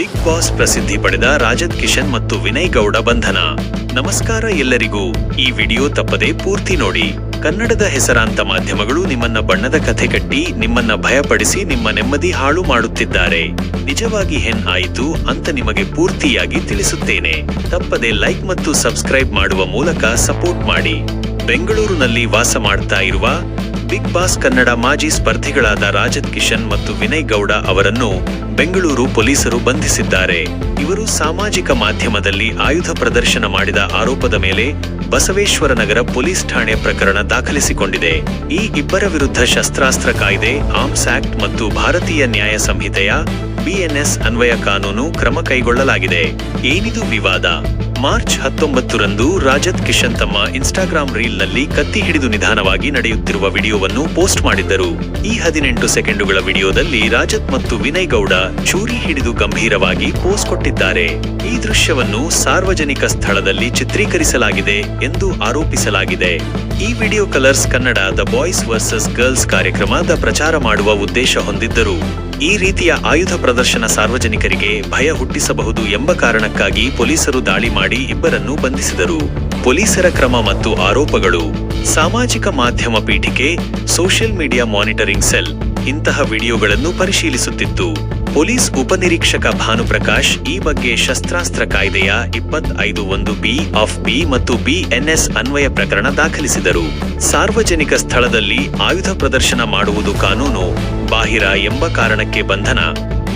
Big boss ಪ್ರಸಿದ್ಧಿ ಪಡೆದ ರಾಜತ್ ಕಿಶನ್ ಮತ್ತು ವಿನಯ್ ಗೌಡ ಬಂಧನ. ನಮಸ್ಕಾರ ಎಲ್ಲರಿಗೂ. ಈ ವಿಡಿಯೋ ತಪ್ಪದೆ ಪೂರ್ತಿ ನೋಡಿ. ಕನ್ನಡದ ಹೆಸರಾಂತ ಮಾಧ್ಯಮಗಳು ನಿಮ್ಮನ್ನ ಬಣ್ಣದ ಕಥೆ ಕಟ್ಟಿ, ನಿಮ್ಮನ್ನ ಭಯಪಡಿಸಿ, ನಿಮ್ಮ ನೆಮ್ಮದಿ ಹಾಳು ಮಾಡುತ್ತಿದ್ದಾರೆ. ನಿಜವಾಗಿ ಹೆನ್ ಆಯಿತು ಅಂತ ನಿಮಗೆ ಪೂರ್ತಿಯಾಗಿ ತಿಳಿಸುತ್ತೇನೆ. ತಪ್ಪದೆ ಲೈಕ್ ಮತ್ತು ಸಬ್ಸ್ಕ್ರೈಬ್ ಮಾಡುವ ಮೂಲಕ ಸಪೋರ್ಟ್ ಮಾಡಿ. ಬೆಂಗಳೂರಿನಲ್ಲಿ ವಾಸ ಮಾಡ್ತಾ ಇರುವ ಬಿಗ್ ಬಾಸ್ ಕನ್ನಡ ಮಾಜಿ ಸ್ಪರ್ಧಿಗಳಾದ ರಾಜತ್ ಕಿಶನ್ ಮತ್ತು ವಿನಯ್ ಗೌಡ ಅವರನ್ನು ಬೆಂಗಳೂರು ಪೊಲೀಸರು ಬಂಧಿಸಿದ್ದಾರೆ. ಇವರು ಸಾಮಾಜಿಕ ಮಾಧ್ಯಮದಲ್ಲಿ ಆಯುಧ ಪ್ರದರ್ಶನ ಮಾಡಿದ ಆರೋಪದ ಮೇಲೆ ಬಸವೇಶ್ವರ ನಗರ ಪೊಲೀಸ್ ಠಾಣೆ ಪ್ರಕರಣ ದಾಖಲಿಸಿಕೊಂಡಿದೆ. ಈ ಇಬ್ಬರ ವಿರುದ್ಧ ಶಸ್ತ್ರಾಸ್ತ್ರ ಕಾಯ್ದೆ, ಆರ್ಮ್ಸ್ ಆಕ್ಟ್ ಮತ್ತು ಭಾರತೀಯ ನ್ಯಾಯ ಸಂಹಿತೆಯ ಬಿಎನ್ಎಸ್ ಅನ್ವಯ ಕಾನೂನು ಕ್ರಮ ಕೈಗೊಳ್ಳಲಾಗಿದೆ. ಏನಿದು ವಿವಾದ? ಮಾರ್ಚ್ ಹತ್ತೊಂಬತ್ತರಂದು ರಾಜತ್ ಕಿಶನ್ ತಮ್ಮ ಇನ್ಸ್ಟಾಗ್ರಾಂ ರೀಲ್ನಲ್ಲಿ ಕತ್ತಿ ಹಿಡಿದು ನಿಧಾನವಾಗಿ ನಡೆಯುತ್ತಿರುವ ವಿಡಿಯೋವನ್ನು ಪೋಸ್ಟ್ ಮಾಡಿದ್ದರು. ಈ ಹದಿನೆಂಟು ಸೆಕೆಂಡುಗಳ ವಿಡಿಯೋದಲ್ಲಿ ರಾಜತ್ ಮತ್ತು ವಿನಯ್ ಗೌಡ ಚೂರಿ ಹಿಡಿದು ಗಂಭೀರವಾಗಿ ಪೋಸ್ ಕೊಟ್ಟಿದ್ದಾರೆ. ಈ ದೃಶ್ಯವನ್ನು ಸಾರ್ವಜನಿಕ ಸ್ಥಳದಲ್ಲಿ ಚಿತ್ರೀಕರಿಸಲಾಗಿದೆ ಎಂದು ಆರೋಪಿಸಲಾಗಿದೆ. ಈ video Colors Kannada the boys versus girls ಕಾರ್ಯಕ್ರಮದ ಪ್ರಚಾರ ಮಾಡುವ ಉದ್ದೇಶ ಹೊಂದಿದ್ದರು. ಈ ರೀತಿಯ ಆಯುಧ ಪ್ರದರ್ಶನ ಸಾರ್ವಜನಿಕರಿಗೆ ಭಯ ಹುಟ್ಟಿಸಬಹುದು ಎಂಬ ಕಾರಣಕ್ಕಾಗಿ ಪೊಲೀಸರು ದಾಳಿ ಮಾಡಿ ಇಬ್ಬರನ್ನು ಬಂಧಿಸಿದರು. ಪೊಲೀಸರ ಕ್ರಮ ಮತ್ತು ಆರೋಪಗಳು. ಸಾಮಾಜಿಕ ಮಾಧ್ಯಮ ಪೀಠಿಕೆ, ಸೋಷಿಯಲ್ ಮೀಡಿಯಾ ಮಾನಿಟರಿಂಗ್ ಸೆಲ್ ಇಂತಹ ವಿಡಿಯೋಗಳನ್ನು ಪರಿಶೀಲಿಸುತ್ತಿತ್ತು. ಪೊಲೀಸ್ ಉಪನಿರೀಕ್ಷಕ ಭಾನುಪ್ರಕಾಶ್ ಈ ಬಗ್ಗೆ ಶಸ್ತ್ರಾಸ್ತ್ರ ಕಾಯ್ದೆಯ ಇಪ್ಪತ್ತೈದು ಒಂದು ಬಿ ಆಫ್ ಬಿ ಮತ್ತು ಬಿಎನ್ಎಸ್ ಅನ್ವಯ ಪ್ರಕರಣ ದಾಖಲಿಸಿದರು. ಸಾರ್ವಜನಿಕ ಸ್ಥಳದಲ್ಲಿ ಆಯುಧ ಪ್ರದರ್ಶನ ಮಾಡುವುದು ಕಾನೂನು. ಬಾಹಿರ ಎಂಬ ಕಾರಣಕ್ಕೆ ಬಂಧನ,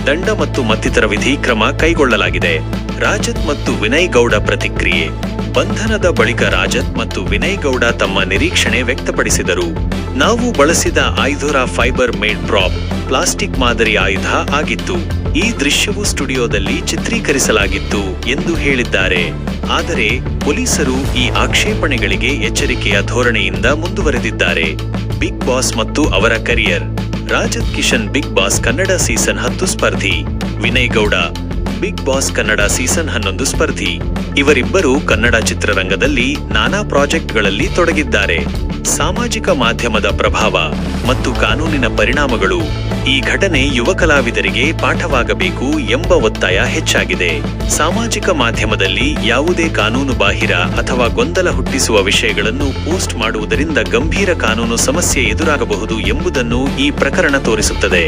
ದಂಡ ಮತ್ತು ಮತ್ತಿತರ ವಿಧಿ ಕ್ರಮ ಕೈಗೊಳ್ಳಲಾಗಿದೆ. ರಾಜತ್ ಮತ್ತು ವಿನಯ್ ಗೌಡ ಪ್ರತಿಕ್ರಿಯೆ. ಬಂಧನದ ಬಳಿಕ ರಾಜತ್ ಮತ್ತು ವಿನಯ್ ಗೌಡ ತಮ್ಮ ನಿರೀಕ್ಷಣೆ ವ್ಯಕ್ತಪಡಿಸಿದರು. ನಾವು ಬಳಸಿದ ಆಯುಧರ ಫೈಬರ್ ಮೇಡ್ ಪ್ರಾಪ್, ಪ್ಲಾಸ್ಟಿಕ್ ಮಾದರಿ ಆಯುಧ ಆಗಿತ್ತು. ಈ ದೃಶ್ಯವು ಸ್ಟುಡಿಯೋದಲ್ಲಿ ಚಿತ್ರೀಕರಿಸಲಾಗಿತ್ತು ಎಂದು ಹೇಳಿದ್ದಾರೆ. ಆದರೆ, ಪೊಲೀಸರು ಈ ಆಕ್ಷೇಪಣೆಗಳಿಗೆ ಎಚ್ಚರಿಕೆಯ ಧೋರಣೆಯಿಂದ ಮುಂದುವರೆದಿದ್ದಾರೆ. ಬಿಗ್ ಬಾಸ್ ಮತ್ತು ಅವರ career Rajat Kishan Bigg Boss Kannada season ಹತ್ತು ಸ್ಪರ್ಧಿ. Vinay Gowda, Bigg Boss Kannada season ಹನ್ನೊಂದು ಸ್ಪರ್ಧಿ. ಇವರಿಬ್ಬರು ಕನ್ನಡ ಚಿತ್ರರಂಗದಲ್ಲಿ ನಾನಾ ಪ್ರಾಜೆಕ್ಟ್ಗಳಲ್ಲಿ ತೊಡಗಿದ್ದಾರೆ. ಸಾಮಾಜಿಕ ಮಾಧ್ಯಮದ ಪ್ರಭಾವ ಮತ್ತು ಕಾನೂನಿನ ಪರಿಣಾಮಗಳು ಈ ಘಟನೆ ಯುವ ಕಲಾವಿದರಿಗೆ ಪಾಠವಾಗಬೇಕು ಎಂಬ ಒತ್ತಾಯ ಹೆಚ್ಚಾಗಿದೆ. ಸಾಮಾಜಿಕ ಮಾಧ್ಯಮದಲ್ಲಿ ಯಾವುದೇ ಕಾನೂನು ಬಾಹಿರ ಅಥವಾ ಗೊಂದಲ ಹುಟ್ಟಿಸುವ ವಿಷಯಗಳನ್ನು ಪೋಸ್ಟ್ ಮಾಡುವುದರಿಂದ ಗಂಭೀರ ಕಾನೂನು ಸಮಸ್ಯೆ ಎದುರಾಗಬಹುದು ಎಂಬುದನ್ನು ಈ ಪ್ರಕರಣ ತೋರಿಸುತ್ತದೆ.